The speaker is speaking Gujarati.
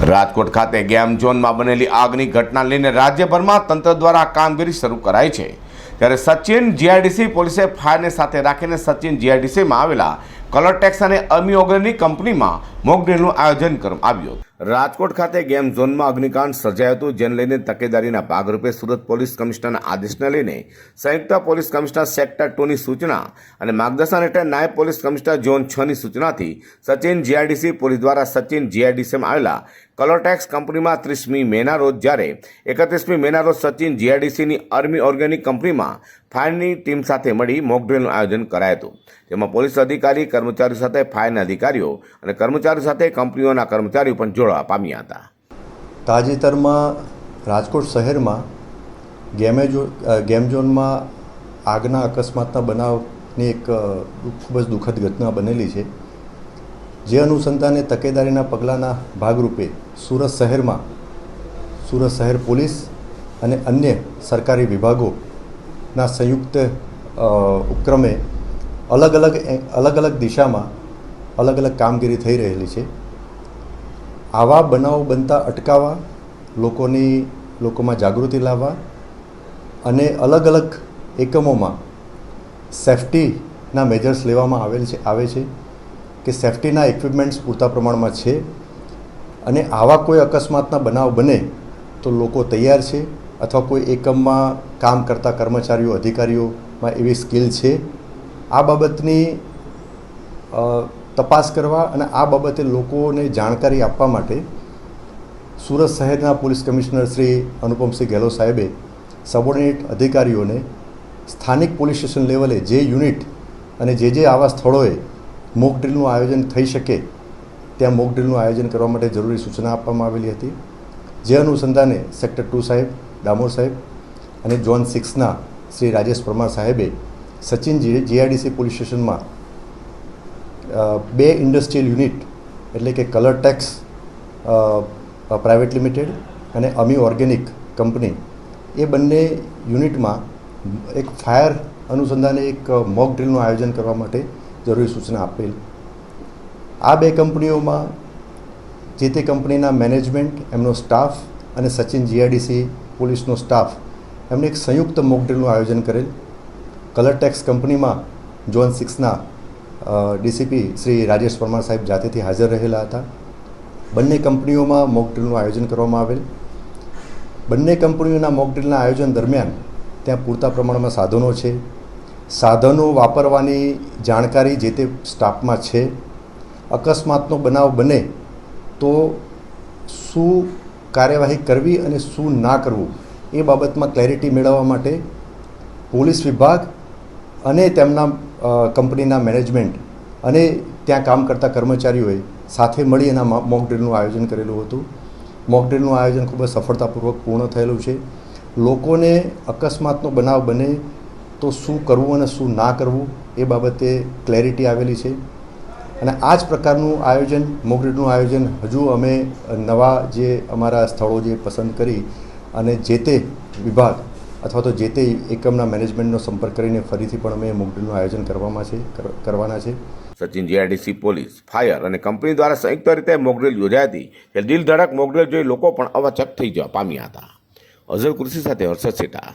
રાજકોટ ખાતે ગેમ ઝોનમાં બનેલી આગની ઘટના લઈને રાજ્યભરમાં તંત્ર દ્વારા કામગીરી શરૂ કરાઈ છે. ત્યારે સચિન જીઆઈડીસી પોલીસે ફાયરને સાથે રાખીને સચિન જીઆઈડીસીમાં આવેલા કલર ટેક્સ અને અમી ઓગરની કંપનીમાં મોકડ્રીલનું આયોજન કરવામાં આવ્યું. રાજકોટ ખાતે ગેમ ઝોનમાં અગ્નિકાંડ સર્જાયું હતું, જેને લઈને તકેદારીના ભાગરૂપે સુરત પોલીસ કમિશનરના આદેશને લઈને સંયુક્ત પોલીસ કમિશનર સેક્ટર ટુની સૂચના અને માર્ગદર્શન હેઠળ નાયબ પોલીસ કમિશનર ઝોન છ ની સૂચનાથી સચિન જીઆઈડીસી પોલીસ દ્વારા સચિન જીઆઈડીસીમાં આવેલા કલરટેક્સ કંપનીમાં ત્રીસમી મેના રોજ જ્યારે એકત્રીસમી મેના રોજ સચિન જીઆઈડીસીની આર્મી ઓર્ગેનિક કંપનીમાં ફાયરની ટીમ સાથે મળી મોકડ્રીલનું આયોજન કરાયું હતું જેમાં પોલીસ અધિકારી, કર્મચારીઓ સાથે ફાયરના અધિકારીઓ અને કર્મચારીઓ સાથે કંપનીઓના કર્મચારીઓ પણ જોડવા પામ્યા હતા. તાજેતરમાં રાજકોટ શહેરમાં ગેમેજો ગેમઝોનમાં ગેમ ઝોનમાં આગના અકસ્માતના બનાવની એક ખૂબ જ દુઃખદ ઘટના બનેલી છે. જે અનુસંધાને તકેદારીના પગલાંના ભાગરૂપે સુરત શહેરમાં સુરત શહેર પોલીસ અને અન્ય સરકારી વિભાગોના સંયુક્ત ઉપક્રમે અલગ અલગ અલગ અલગ દિશામાં અલગ અલગ કામગીરી થઈ રહેલી છે. આવા બનાવો બનતા અટકાવવા, લોકોની, લોકોમાં જાગૃતિ લાવવા અને અલગ અલગ એકમોમાં સેફટીના મેજર્સ લેવામાં આવેલ છે, આવે છે કે સેફટીના ઇક્વિપમેન્ટ્સ પૂરતા પ્રમાણમાં છે અને આવા કોઈ અકસ્માતના બનાવ બને તો લોકો તૈયાર છે અથવા કોઈ એકમમાં કામ કરતા કર્મચારીઓ, અધિકારીઓમાં એવી સ્કિલ છે. આ બાબતની તપાસ કરવા અને આ બાબતે લોકોને જાણકારી આપવા માટે સુરત શહેરના પોલીસ કમિશનર શ્રી અનુપમસિંહ ગેહલોત સાહેબે સબોર્ડિનેટ અધિકારીઓને સ્થાનિક પોલીસ સ્ટેશન લેવલે જે યુનિટ અને જે જે આવા સ્થળોએ મોક ડ્રીલનું આયોજન થઈ શકે ત્યાં મોક ડ્રીલનું આયોજન કરવા માટે જરૂરી સૂચના આપવામાં આવેલી હતી. જે અનુસંધાને સેક્ટર ટુ સાહેબ, ડામોર સાહેબ અને ઝોન સિક્સના શ્રી રાજેશ પરમાર સાહેબે સચિન જીઆઈડીસી પોલીસ સ્ટેશનમાં બે ઇન્ડસ્ટ્રીયલ યુનિટ, એટલે કે કલર ટેક્સ પ્રાઇવેટ લિમિટેડ અને અમી ઓર્ગેનિક કંપની, એ બંને યુનિટમાં એક ફાયર અનુસંધાને એક મોક ડ્રીલનું આયોજન કરવા માટે જરૂરી સૂચના આપેલ. આ બે કંપનીઓમાં જે તે કંપનીના મેનેજમેન્ટ, એમનો સ્ટાફ અને સચિન જીઆઈડીસી પોલીસનો સ્ટાફ એમને એક સંયુક્ત મોક ડ્રીલનું આયોજન કરેલ. કલર ટેક્સ કંપનીમાં ઝોન સિક્સના ડીસીપી શ્રી રાજેશ પરમાર સાહેબ જાતેથી હાજર રહેલા હતા. બંને કંપનીઓમાં મોક ડ્રીલનું આયોજન કરવામાં આવેલ. બંને કંપનીઓના મોક ડ્રીલના આયોજન દરમિયાન ત્યાં પૂરતા પ્રમાણમાં સાધનો છે. સાધનો વાપરવાની જાણકારી જે તે સ્ટાફમાં છે. અકસ્માતનો બનાવ બને તો શું કાર્યવાહી કરવી અને શું ના કરવું એ બાબતમાં ક્લેરિટી મેળવવા માટે પોલીસ વિભાગ અને તેમના કંપનીના મેનેજમેન્ટ અને ત્યાં કામ કરતા કર્મચારીઓએ સાથે મળી એના મોક ડ્રીલનું આયોજન કરેલું હતું. મોક ડ્રીલનું આયોજન ખૂબ જ સફળતાપૂર્વક પૂર્ણ થયેલું છે. લોકોને અકસ્માતનો બનાવ બને તો શું કરવું અને શું ના કરવું એ બાબતે ક્લેરિટી આવેલી છે. અને આ જ પ્રકારનું આયોજન, મોક આયોજન હજુ અમે નવા જે અમારા સ્થળો જે પસંદ કરી અને જે તે વિભાગ અથવા તો જે તે એકમના મેનેજમેન્ટનો સંપર્ક કરીને ફરીથી પણ અમે મોકડ્રીલનું આયોજન કરવામાં છે, કર- કરવાના છે. સચિન જીઆઈડીસી પોલીસ, ફાયર અને કંપની દ્વારા સંયુક્ત રીતે મોકડ્રીલ યોજાઈ હતી ત્યારે દિલ ધડક મોકડ્રીલ જોઈ લોકો પણ અવાચક થઈ જવા પામ્યા હતા. અઝર કૃષિ સાથે હર્ષદ સેટા.